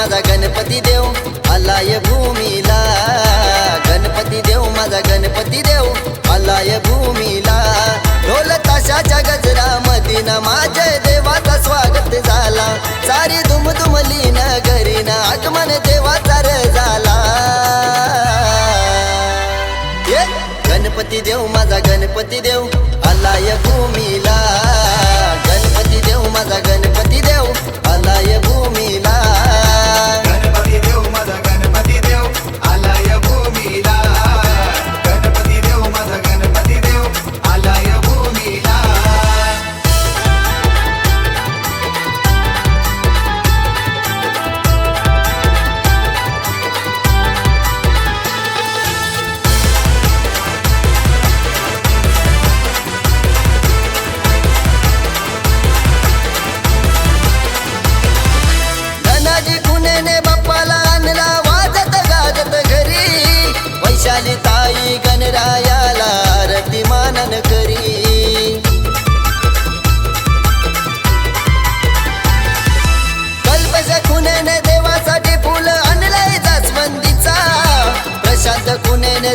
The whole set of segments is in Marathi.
माझा गणपती देव आलाय भूमीला. गणपती देव माझा गणपती देव आलाय भूमीला. ढोल ताशाच्या गजरा मदीना माझ्या देवाचा स्वागत झाला. सारी धुमधुमली न घरी ना आगमन देवा गणपती देव माझा गणपती देव. आलाय भूमीला. गणपती देव माझा गणपती देव. आलाय भूमीला.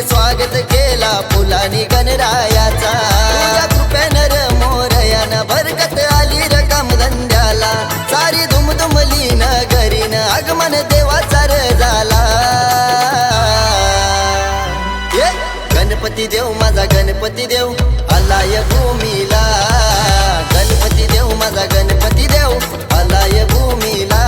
स्वागत केला फुलानी गणरायाचा. तुझ्या कृपेनं र मोरयानं भरकत आली रकम धंद्याला. सारी धुमधुमली न घरीन आगमन देवाचा र झाला. गणपती देव माझा गणपती देव आलाय भूमीला. गणपती देव माझा गणपती देव आलाय भूमीला.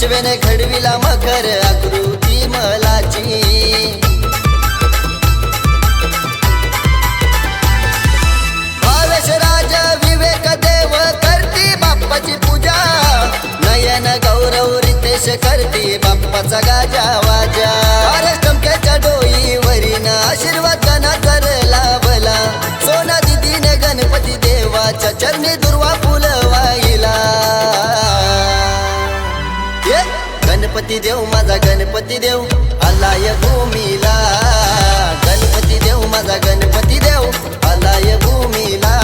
विश्वेने घडविला मकर आकृती मलाची. ये गणपती देव माझा गणपती देव आलाय भूमीला. गणपती देव माझा गणपती देव आलाय भूमीला.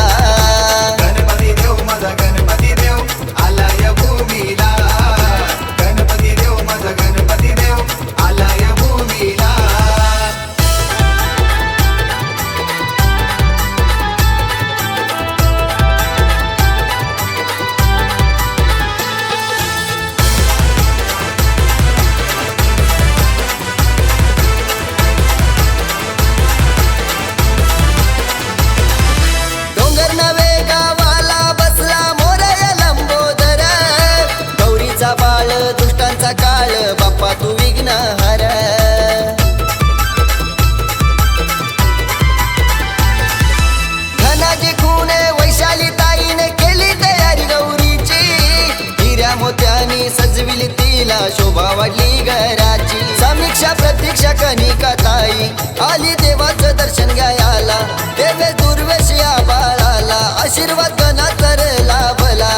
तिला शोभा वाढली घराची. समीक्षा प्रतीक्षा कनिका ताई. आली देवाचं दर्शन घ्यायला. देवे दुर्वेश या बाळाला आशीर्वाद गणा तर लाभला.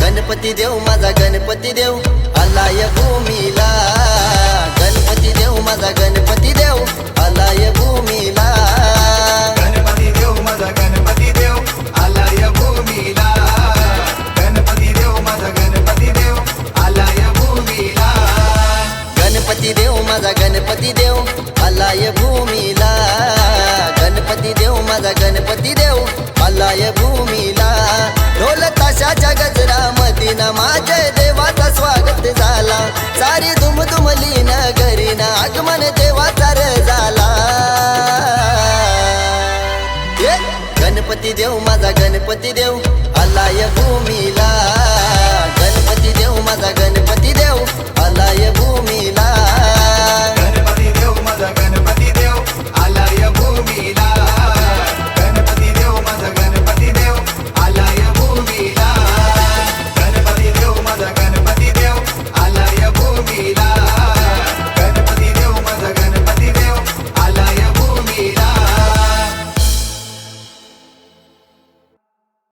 गणपती देव माझा गणपती देव. आलाय भूमीला. गणपती देव माझा गणपती देव. आलाय भूमीला. माझा गणपती देव आलाय भूमीला. गणपती देव माझा गणपती देव आलाय भूमीला. ढोल ताशाच्या गजरा मदीना माझ्या देवाचा स्वागत झाला. सारी दुमदुमली न घरी ना आगमन देवाचा र झाला. गणपती देव माझा गणपती देव आलाय भूमीला. गणपती देव माझा गणपती देव आलाय भूमीला. गणपती देऊ माझा गणपती